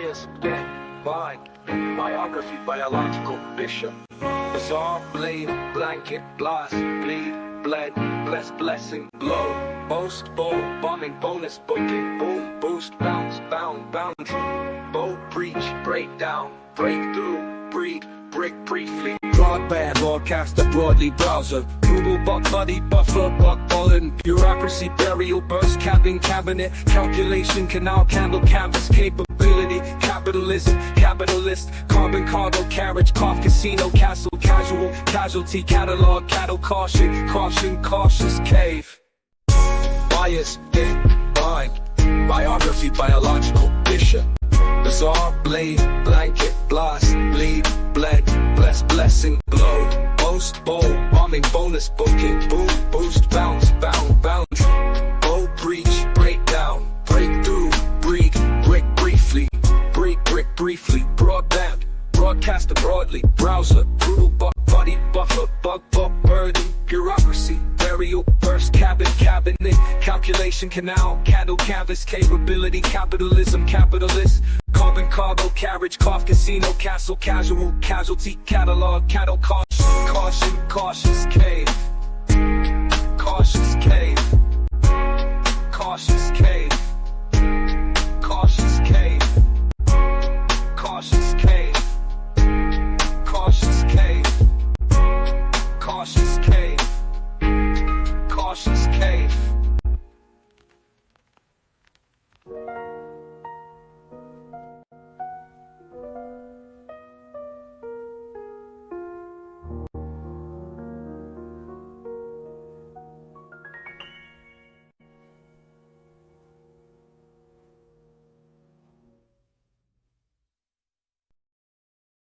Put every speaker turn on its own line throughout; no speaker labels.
Bias, death, mind, biography, biological bishop. Bizarre, blade, blanket, blast, bleed, bled, bless, blessing, blow. Boast, bow, bombing, bonus, booking, boom, boost, bounce, bound, boundary. Bow, breach, breakdown, breakthrough, breed, brick, briefly. Broadband, broadcaster, broadly browser. Google, bot, buddy, buffer, bot, bulletin. Bureaucracy, burial, burst, capping, cabinet. Calculation, canal, candle, canvas, capability. Capitalism, capitalist. Carbon, cargo, carriage, cough, casino, castle, casual, casualty, catalog, cattle, caution, caution, cautious, cave. Bias, dead, bind. Biography, biological, bishop. Bizarre, blade, blanket, blast, bleed, bled, bless, blessing, blow, boast, bow, bombing, bonus, booking, boom, boost, bounce, bound, boundary, briefly, broadband, broadcaster broadly, browser, brutal, body, buffer, bug, bug, burden, bureaucracy, burial, burst, cabin, cabinet, calculation, canal, candle, canvas, capability, capitalism, capitalist, carbon, cargo, carriage, cough, casino, castle, casual, casualty, catalog, cattle, caution, caution, cautious, cave, cautious, cave, cautious, cave,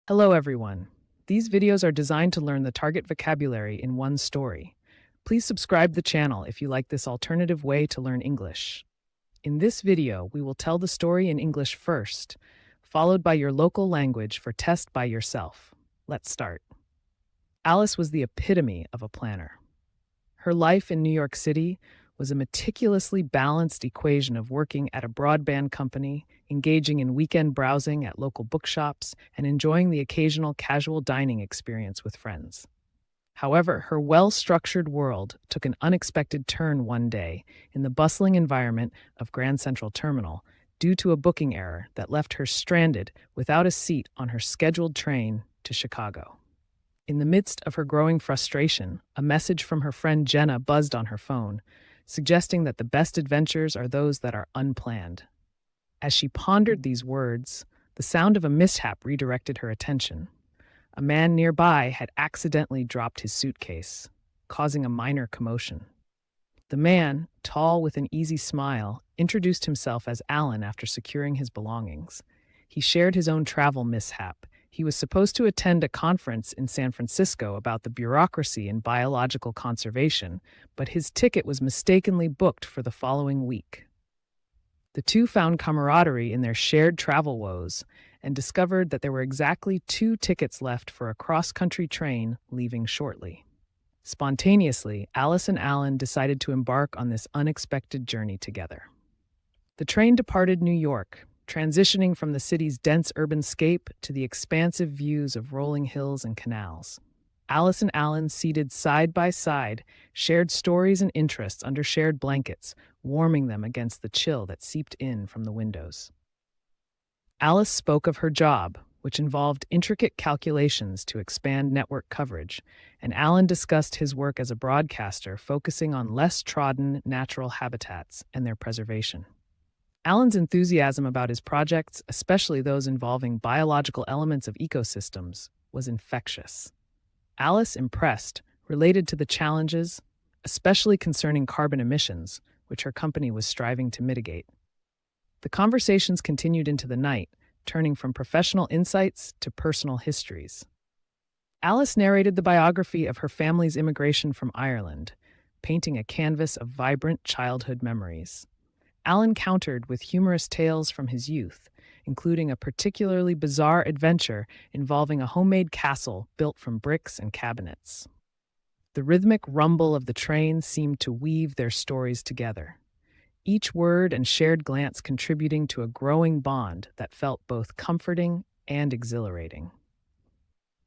Hello, everyone. These videos are designed to learn the target vocabulary in one story. Please subscribe the channel if you like this alternative way to learn English. In this video, we will tell the story in English first, followed by your local language for test by yourself. Let's start. Alice was the epitome of a planner. Her life in New York City was a meticulously balanced equation of working at a broadband company, engaging in weekend browsing at local bookshops, and enjoying the occasional casual dining experience with friends. However, her well structured world took an unexpected turn one day in the bustling environment of Grand Central Terminal due to a booking error that left her stranded without a seat on her scheduled train to Chicago. In the midst of her growing frustration, a message from her friend Jenna buzzed on her phone, suggesting that the best adventures are those that are unplanned. As she pondered these words, the sound of a mishap redirected her attention. A man nearby had accidentally dropped his suitcase, causing a minor commotion. The man, tall with an easy smile, introduced himself as Alan after securing his belongings. He shared his own travel mishap. He was supposed to attend a conference in San Francisco about the bureaucracy in biological conservation, but his ticket was mistakenly booked for the following week. The two found camaraderie in their shared travel woes and discovered that there were exactly two tickets left for a cross country train leaving shortly. Spontaneously, Alice and Alan decided to embark on this unexpected journey together. The train departed New York, transitioning from the city's dense urban scape to the expansive views of rolling hills and canals. Alice and Alan, seated side by side, shared stories and interests under shared blankets, warming them against the chill that seeped in from the windows. Alice spoke of her job, which involved intricate calculations to expand network coverage, and Alan discussed his work as a broadcaster, focusing on less trodden natural habitats and their preservation. Alan's enthusiasm about his projects, especially those involving biological elements of ecosystems, was infectious. Alice, impressed, related to the challenges, especially concerning carbon emissions, which her company was striving to mitigate. The conversations continued into the night, turning from professional insights to personal histories. Alice narrated the biography of her family's immigration from Ireland, painting a canvas of vibrant childhood memories. Alan countered with humorous tales from his youth, including a particularly bizarre adventure involving a homemade castle built from bricks and cabinets. The rhythmic rumble of the train seemed to weave their stories together. each word and shared glance contributing to a growing bond that felt both comforting and exhilarating.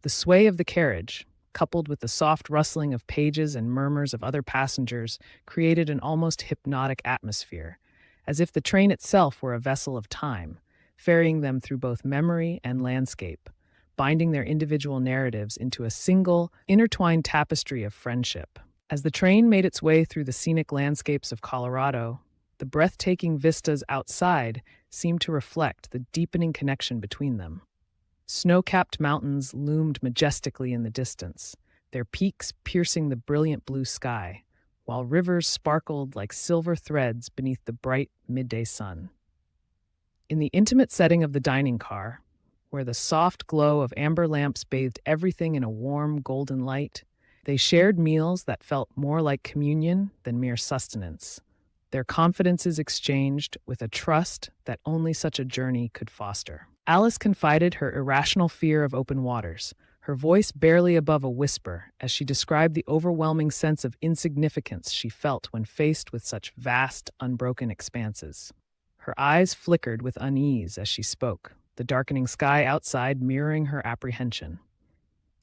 The sway of the carriage, coupled with the soft rustling of pages and murmurs of other passengers, created an almost hypnotic atmosphere, as if the train itself were a vessel of time, ferrying them through both memory and landscape, binding their individual narratives into a single, intertwined tapestry of friendship. As the train made its way through the scenic landscapes of Colorado, the breathtaking vistas outside seemed to reflect the deepening connection between them. Snow capped mountains loomed majestically in the distance, their peaks piercing the brilliant blue sky, while rivers sparkled like silver threads beneath the bright midday sun. In the intimate setting of the dining car, where the soft glow of amber lamps bathed everything in a warm golden light, they shared meals that felt more like communion than mere sustenance their confidences exchanged with a trust that only such a journey could foster. Alice confided her irrational fear of open waters, her voice barely above a whisper, as she described the overwhelming sense of insignificance she felt when faced with such vast, unbroken expanses. Her eyes flickered with unease as she spoke, the darkening sky outside mirroring her apprehension.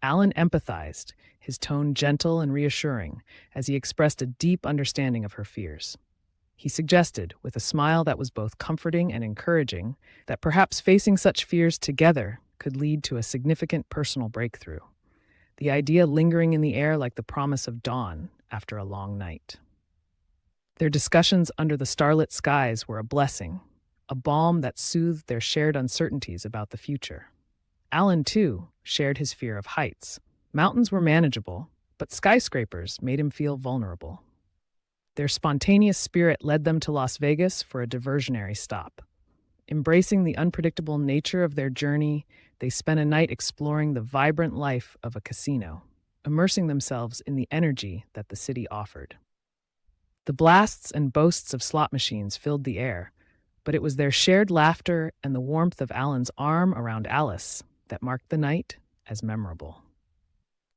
Alan empathized, his tone gentle and reassuring, as he expressed a deep understanding of her fears. He suggested, with a smile that was both comforting and encouraging, that perhaps facing such fears together could lead to a significant personal breakthrough, the idea lingering in the air like the promise of dawn after a long night. Their discussions under the starlit skies were a blessing, a balm that soothed their shared uncertainties about the future. Alan, too, shared his fear of heights. Mountains were manageable, but skyscrapers made him feel vulnerable. Their spontaneous spirit led them to Las Vegas for a diversionary stop. Embracing the unpredictable nature of their journey, they spent a night exploring the vibrant life of a casino, immersing themselves in the energy that the city offered. The blasts and boasts of slot machines filled the air, but it was their shared laughter and the warmth of Alan's arm around Alice that marked the night as memorable.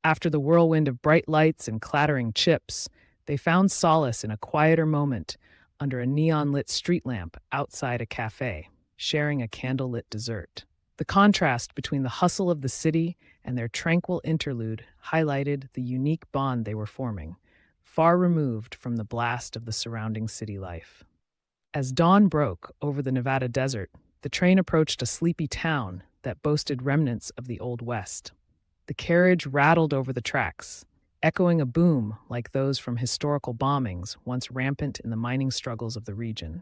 After the whirlwind of bright lights and clattering chips, they found solace in a quieter moment under a neon lit street lamp outside a cafe, sharing a candlelit dessert. The contrast between the hustle of the city and their tranquil interlude highlighted the unique bond they were forming, far removed from the blast of the surrounding city life. As dawn broke over the Nevada desert, the train approached a sleepy town that boasted remnants of the Old West. The carriage rattled over the tracks, echoing a boom like those from historical bombings once rampant in the mining struggles of the region.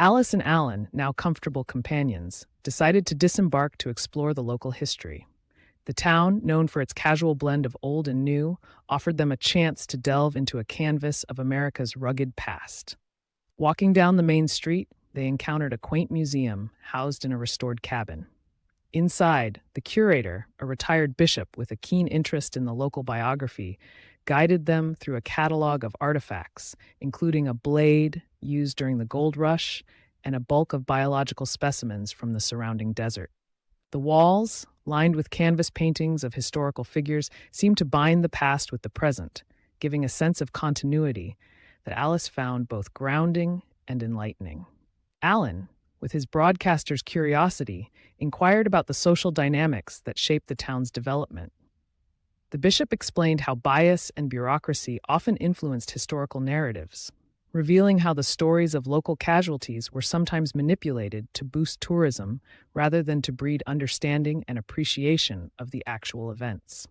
Alice and Alan, now comfortable companions, decided to disembark to explore the local history. The town, known for its casual blend of old and new, offered them a chance to delve into a canvas of America's rugged past. Walking down the main street, they encountered a quaint museum housed in a restored cabin. Inside, the curator, a retired bishop with a keen interest in the local biography, guided them through a catalog of artifacts, including a blade used during the gold rush and a bulk of biological specimens from the surrounding desert. The walls, lined with canvas paintings of historical figures, seemed to bind the past with the present, giving a sense of continuity that Alice found both grounding and enlightening. Alan, with his broadcaster's curiosity, inquired about the social dynamics that shaped the town's development. The bishop explained how bias and bureaucracy often influenced historical narratives, revealing how the stories of local casualties were sometimes manipulated to boost tourism rather than to breed understanding and appreciation of the actual events.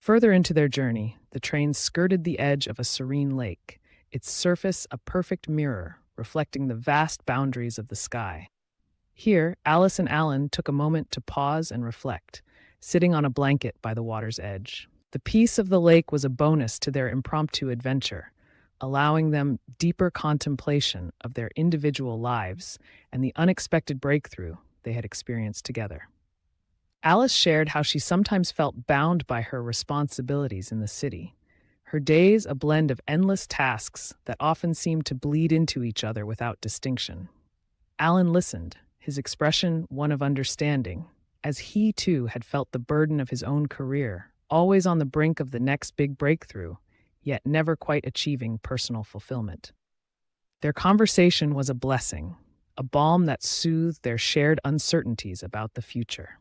Further into their journey, the train skirted the edge of a serene lake, its surface a perfect mirror reflecting the vast boundaries of the sky. Here, Alice and Alan took a moment to pause and reflect, sitting on a blanket by the water's edge. The peace of the lake was a bonus to their impromptu adventure, allowing them deeper contemplation of their individual lives and the unexpected breakthrough they had experienced together. Alice shared how she sometimes felt bound by her responsibilities in the city, her days a blend of endless tasks that often seemed to bleed into each other without distinction. Alan listened, his expression one of understanding, as he too had felt the burden of his own career, always on the brink of the next big breakthrough, yet never quite achieving personal fulfillment. Their conversation was a blessing, a balm that soothed their shared uncertainties about the future.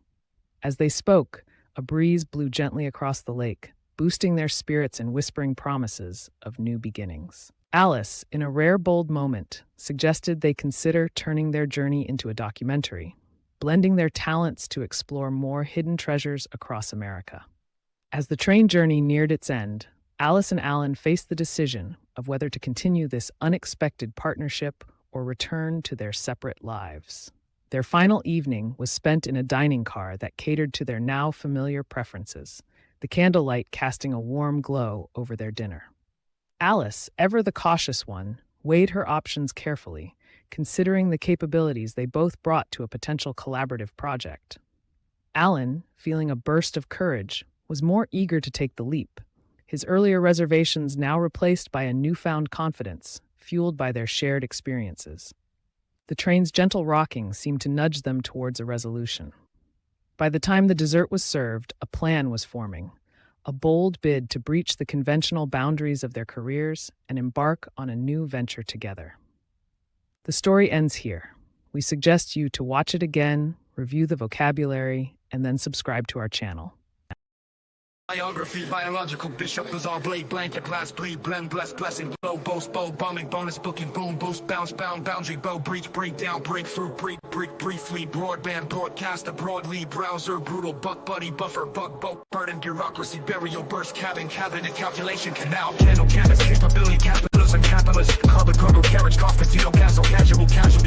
As they spoke, a breeze blew gently across the lake, boosting their spirits and whispering promises of new beginnings. Alice, in a rare bold moment, suggested they consider turning their journey into a documentary, blending their talents to explore more hidden treasures across America. As the train journey neared its end, Alice and Alan faced the decision of whether to continue this unexpected partnership or return to their separate lives. Their final evening was spent in a dining car that catered to their now familiar preferences, the candlelight casting a warm glow over their dinner. Alice, ever the cautious one, weighed her options carefully, considering the capabilities they both brought to a potential collaborative project. Alan, feeling a burst of courage, was more eager to take the leap, his earlier reservations now replaced by a newfound confidence, fueled by their shared experiences. The train's gentle rocking seemed to nudge them towards a resolution. By the time the dessert was served, a plan was forming a bold bid to breach the conventional boundaries of their careers and embark on a new venture together. The story ends here. We suggest you to watch it again, review the vocabulary, and then subscribe to our channel.
Biography, biological bishop, bizarre blade, blanket, blast, bleed, blend, bless, blessing, blow, boast, bow, bombing, bonus, booking, boom, boost, bounce, bound, boundary, bow, breach, breakdown, breakthrough, break, break, briefly, broadband, broadcast, broadly, browser, brutal, buck, buddy, buffer, bug, boat, burden, bureaucracy, burial, burst, cabin, cabinet, calculation, canal, channel, canvas, capability, capitalism, capitalist, carbon, cargo, carriage, casino, castle, casual, casualty,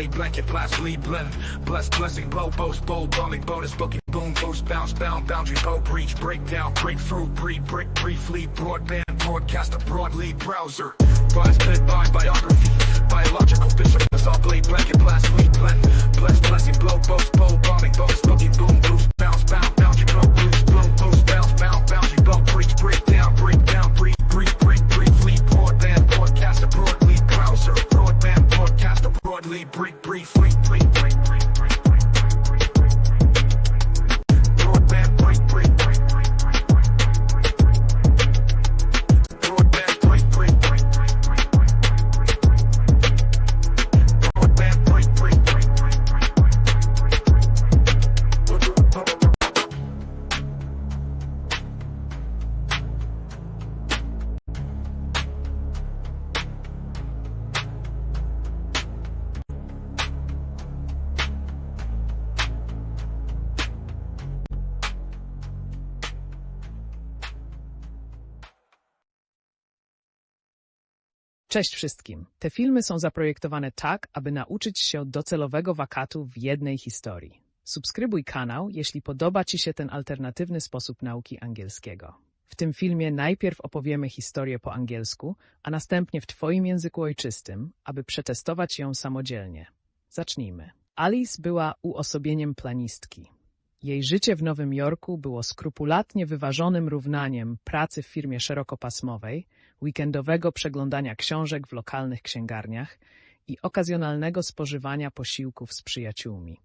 all blade blanket blast bleed blend Blessed blessing blow boast bold bombing bonus booking boom boost bounce bound boundary bow breach breakdown breakthrough breed brick briefly broadband broadcast a broad lead browser. Buys bit bind biography Biological bishop is all blade blanket blast bleed blend Blessed blessing blow boast bold bombing bonus booking boom boost
Cześć wszystkim. Te filmy są zaprojektowane tak, aby nauczyć się docelowego wakatu w jednej historii. Subskrybuj kanał, jeśli podoba Ci się ten alternatywny sposób nauki angielskiego. W tym filmie najpierw opowiemy historię po angielsku, a następnie w Twoim języku ojczystym, aby przetestować ją samodzielnie. Zacznijmy. Alice była uosobieniem planistki. Jej życie w Nowym Jorku było skrupulatnie wyważonym równaniem pracy w firmie szerokopasmowej, weekendowego przeglądania książek w lokalnych księgarniach i okazjonalnego spożywania posiłków z przyjaciółmi.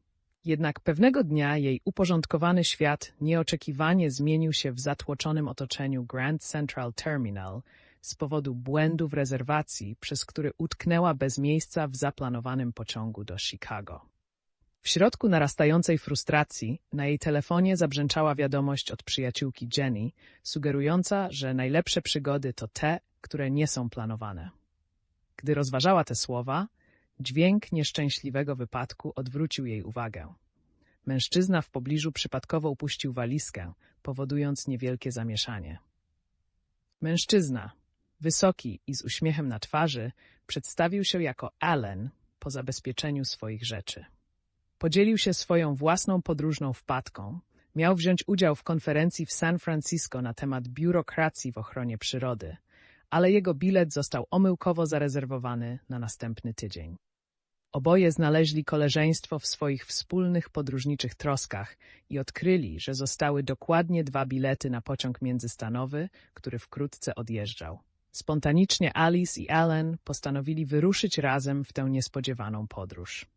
Jednak pewnego dnia jej uporządkowany świat nieoczekiwanie zmienił się w zatłoczonym otoczeniu Grand Central Terminal z powodu błędu w rezerwacji, przez który utknęła bez miejsca w zaplanowanym pociągu do Chicago. W środku narastającej frustracji na jej telefonie zabrzęczała wiadomość od przyjaciółki Jenny, sugerująca, że najlepsze przygody to te, które nie są planowane. Gdy rozważała te słowa, dźwięk nieszczęśliwego wypadku odwrócił jej uwagę. Mężczyzna w pobliżu przypadkowo upuścił walizkę, powodując niewielkie zamieszanie. Mężczyzna, wysoki i z uśmiechem na twarzy, przedstawił się jako Allen po zabezpieczeniu swoich rzeczy. Podzielił się swoją własną podróżną wpadką. Miał wziąć udział w konferencji w San Francisco na temat biurokracji w ochronie przyrody, ale jego bilet został omyłkowo zarezerwowany na następny tydzień. Oboje znaleźli koleżeństwo w swoich wspólnych podróżniczych troskach i odkryli, że zostały dokładnie dwa bilety na pociąg międzystanowy, który wkrótce odjeżdżał. Spontanicznie Alice i Ellen postanowili wyruszyć razem w tę niespodziewaną podróż.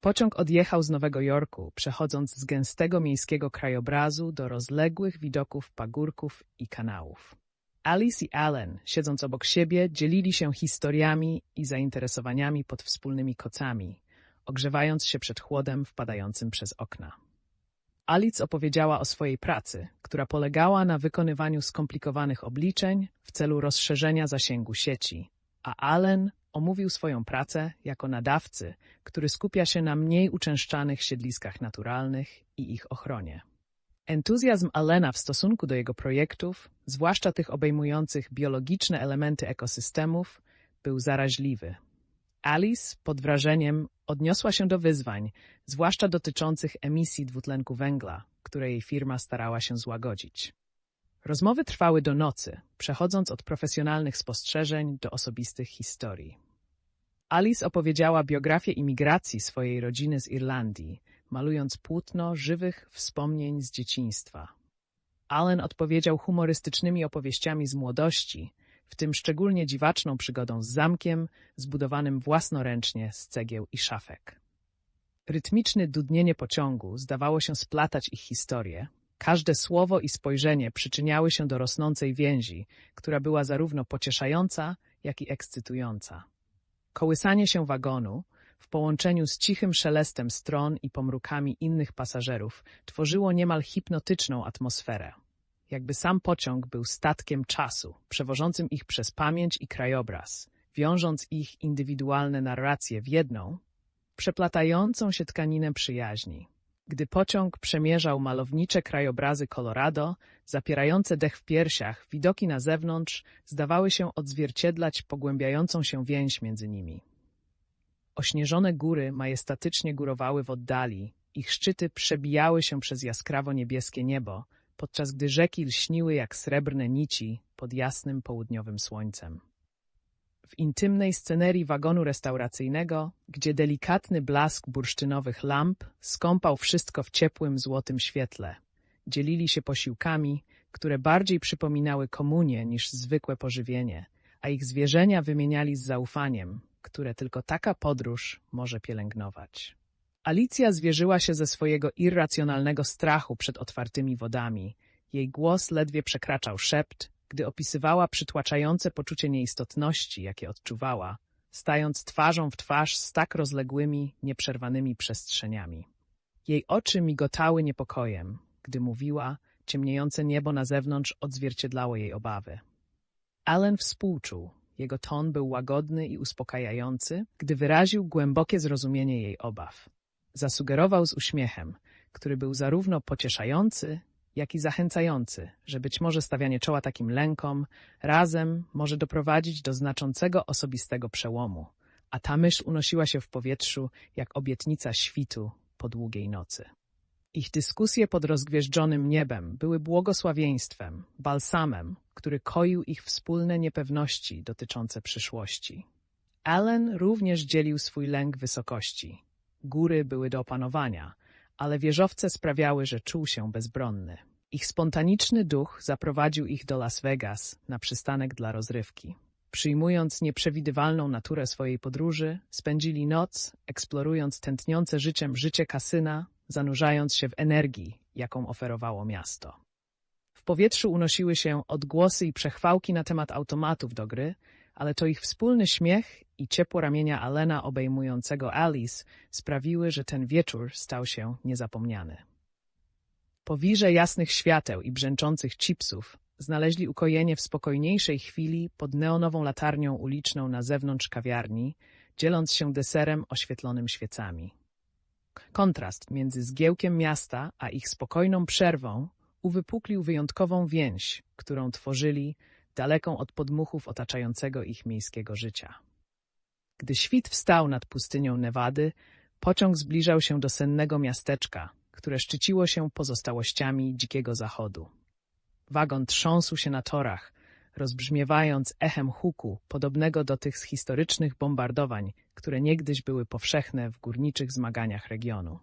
Pociąg odjechał z Nowego Jorku, przechodząc z gęstego miejskiego krajobrazu do rozległych widoków pagórków i kanałów. Alice i Allen, siedząc obok siebie, dzielili się historiami i zainteresowaniami pod wspólnymi kocami, ogrzewając się przed chłodem wpadającym przez okna. Alice opowiedziała o swojej pracy, która polegała na wykonywaniu skomplikowanych obliczeń w celu rozszerzenia zasięgu sieci, a Allen omówił swoją pracę jako nadawcy, który skupia się na mniej uczęszczanych siedliskach naturalnych i ich ochronie. Entuzjazm Allena w stosunku do jego projektów, zwłaszcza tych obejmujących biologiczne elementy ekosystemów, był zaraźliwy. Alice, pod wrażeniem, odniosła się do wyzwań, zwłaszcza dotyczących emisji dwutlenku węgla, które jej firma starała się złagodzić. Rozmowy trwały do nocy, przechodząc od profesjonalnych spostrzeżeń do osobistych historii. Alice opowiedziała biografię imigracji swojej rodziny z Irlandii, malując płótno żywych wspomnień z dzieciństwa. Allen odpowiedział humorystycznymi opowieściami z młodości, w tym szczególnie dziwaczną przygodą z zamkiem, zbudowanym własnoręcznie z cegieł i szafek. Rytmiczne dudnienie pociągu zdawało się splatać ich historię. Każde słowo i spojrzenie przyczyniały się do rosnącej więzi, która była zarówno pocieszająca, jak i ekscytująca. Kołysanie się wagonu, w połączeniu z cichym szelestem stron i pomrukami innych pasażerów, tworzyło niemal hipnotyczną atmosferę. Jakby sam pociąg był statkiem czasu, przewożącym ich przez pamięć i krajobraz, wiążąc ich indywidualne narracje w jedną, przeplatającą się tkaninę przyjaźni. Gdy pociąg przemierzał malownicze krajobrazy Colorado, zapierające dech w piersiach, widoki na zewnątrz zdawały się odzwierciedlać pogłębiającą się więź między nimi. Ośnieżone góry majestatycznie górowały w oddali, ich szczyty przebijały się przez jaskrawo niebieskie niebo, podczas gdy rzeki lśniły jak srebrne nici pod jasnym południowym słońcem. W intymnej scenerii wagonu restauracyjnego, gdzie delikatny blask bursztynowych lamp skąpał wszystko w ciepłym, złotym świetle, dzielili się posiłkami, które bardziej przypominały komunię niż zwykłe pożywienie, a ich zwierzenia wymieniali z zaufaniem, które tylko taka podróż może pielęgnować. Alicja zwierzyła się ze swojego irracjonalnego strachu przed otwartymi wodami. Jej głos ledwie przekraczał szept, gdy opisywała przytłaczające poczucie nieistotności, jakie odczuwała, stając twarzą w twarz z tak rozległymi, nieprzerwanymi przestrzeniami. Jej oczy migotały niepokojem, gdy mówiła, ciemniejące niebo na zewnątrz odzwierciedlało jej obawy. Allen współczuł, jego ton był łagodny i uspokajający, gdy wyraził głębokie zrozumienie jej obaw. Zasugerował z uśmiechem, który był zarówno pocieszający, jak i zachęcający, że być może stawianie czoła takim lękom razem może doprowadzić do znaczącego osobistego przełomu, a ta myśl unosiła się w powietrzu jak obietnica świtu po długiej nocy. Ich dyskusje pod rozgwieżdżonym niebem były błogosławieństwem, balsamem, który koił ich wspólne niepewności dotyczące przyszłości. Allen również dzielił swój lęk wysokości. Góry były do opanowania, ale wieżowce sprawiały, że czuł się bezbronny. Ich spontaniczny duch zaprowadził ich do Las Vegas na przystanek dla rozrywki. Przyjmując nieprzewidywalną naturę swojej podróży, spędzili noc, eksplorując tętniące życiem życie kasyna, zanurzając się w energii, jaką oferowało miasto. W powietrzu unosiły się odgłosy i przechwałki na temat automatów do gry, ale to ich wspólny śmiech i ciepło ramienia Alena obejmującego Alice sprawiły, że ten wieczór stał się niezapomniany. Po wirze jasnych świateł i brzęczących chipsów znaleźli ukojenie w spokojniejszej chwili pod neonową latarnią uliczną na zewnątrz kawiarni, dzieląc się deserem oświetlonym świecami. Kontrast między zgiełkiem miasta a ich spokojną przerwą uwypuklił wyjątkową więź, którą tworzyli, daleką od podmuchów otaczającego ich miejskiego życia. Gdy świt wstał nad pustynią Nevady, pociąg zbliżał się do sennego miasteczka, które szczyciło się pozostałościami dzikiego zachodu. Wagon trząsł się na torach, rozbrzmiewając echem huku podobnego do tych z historycznych bombardowań, które niegdyś były powszechne w górniczych zmaganiach regionu.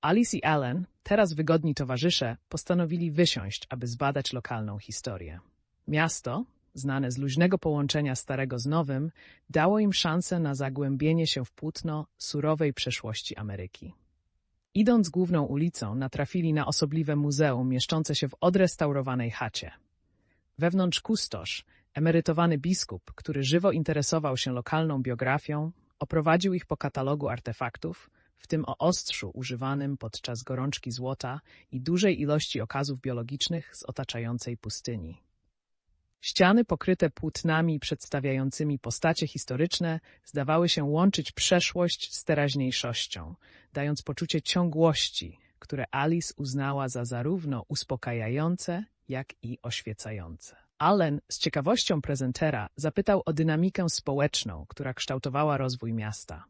Alice i Allen, teraz wygodni towarzysze, postanowili wysiąść, aby zbadać lokalną historię. Miasto, znane z luźnego połączenia starego z nowym, dało im szansę na zagłębienie się w płótno surowej przeszłości Ameryki. Idąc główną ulicą, natrafili na osobliwe muzeum mieszczące się w odrestaurowanej chacie. Wewnątrz kustosz, emerytowany biskup, który żywo interesował się lokalną biografią, oprowadził ich po katalogu artefaktów, w tym o ostrzu używanym podczas gorączki złota i dużej ilości okazów biologicznych z otaczającej pustyni. Ściany pokryte płótnami przedstawiającymi postacie historyczne zdawały się łączyć przeszłość z teraźniejszością, dając poczucie ciągłości, które Alice uznała za zarówno uspokajające, jak i oświecające. Allen z ciekawością prezentera zapytał o dynamikę społeczną, która kształtowała rozwój miasta.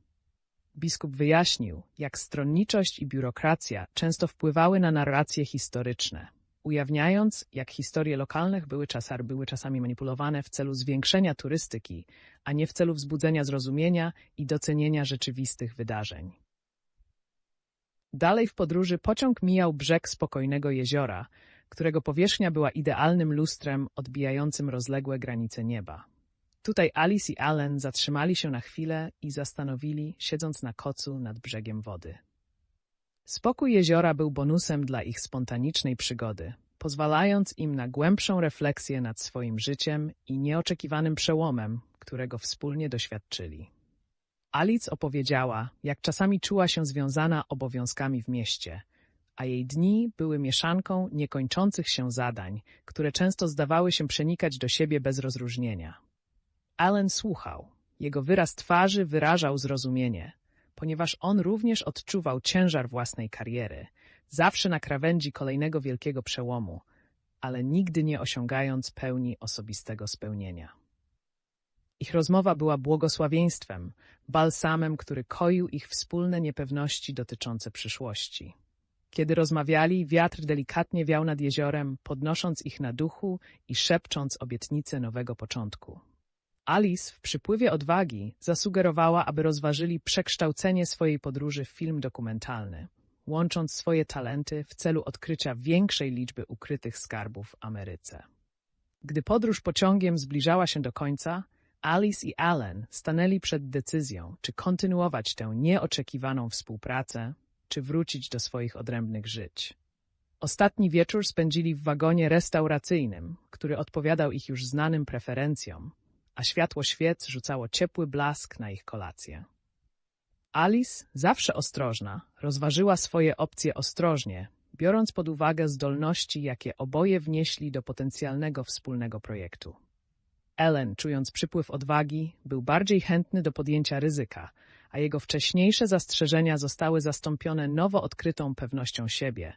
Biskup wyjaśnił, jak stronniczość i biurokracja często wpływały na narracje historyczne, ujawniając, jak historie lokalnych były, czasar, były czasami manipulowane w celu zwiększenia turystyki, a nie w celu wzbudzenia zrozumienia i docenienia rzeczywistych wydarzeń. Dalej w podróży pociąg mijał brzeg spokojnego jeziora, którego powierzchnia była idealnym lustrem odbijającym rozległe granice nieba. Tutaj Alice i Allen zatrzymali się na chwilę i zastanowili, siedząc na kocu nad brzegiem wody. Spokój jeziora był bonusem dla ich spontanicznej przygody, pozwalając im na głębszą refleksję nad swoim życiem i nieoczekiwanym przełomem, którego wspólnie doświadczyli. Alice opowiedziała, jak czasami czuła się związana obowiązkami w mieście, a jej dni były mieszanką niekończących się zadań, które często zdawały się przenikać do siebie bez rozróżnienia. Allen słuchał. Jego wyraz twarzy wyrażał zrozumienie, ponieważ on również odczuwał ciężar własnej kariery, zawsze na krawędzi kolejnego wielkiego przełomu, ale nigdy nie osiągając pełni osobistego spełnienia. Ich rozmowa była błogosławieństwem, balsamem, który koił ich wspólne niepewności dotyczące przyszłości. Kiedy rozmawiali, wiatr delikatnie wiał nad jeziorem, podnosząc ich na duchu i szepcząc obietnicę nowego początku. Alice w przypływie odwagi zasugerowała, aby rozważyli przekształcenie swojej podróży w film dokumentalny, łącząc swoje talenty w celu odkrycia większej liczby ukrytych skarbów w Ameryce. Gdy podróż pociągiem zbliżała się do końca, Alice i Allen stanęli przed decyzją, czy kontynuować tę nieoczekiwaną współpracę, czy wrócić do swoich odrębnych żyć. Ostatni wieczór spędzili w wagonie restauracyjnym, który odpowiadał ich już znanym preferencjom, a światło świec rzucało ciepły blask na ich kolację. Alice, zawsze ostrożna, rozważyła swoje opcje ostrożnie, biorąc pod uwagę zdolności, jakie oboje wnieśli do potencjalnego wspólnego projektu. Ellen, czując przypływ odwagi, był bardziej chętny do podjęcia ryzyka, a jego wcześniejsze zastrzeżenia zostały zastąpione nowo odkrytą pewnością siebie,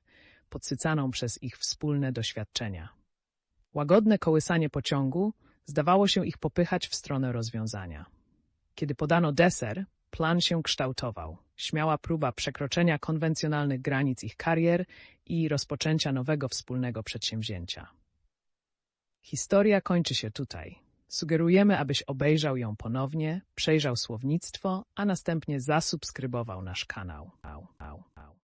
podsycaną przez ich wspólne doświadczenia. Łagodne kołysanie pociągu zdawało się ich popychać w stronę rozwiązania. Kiedy podano deser, plan się kształtował. Śmiała próba przekroczenia konwencjonalnych granic ich karier i rozpoczęcia nowego wspólnego przedsięwzięcia. Historia kończy się tutaj. Sugerujemy, abyś obejrzał ją ponownie, przejrzał słownictwo, a następnie zasubskrybował nasz kanał.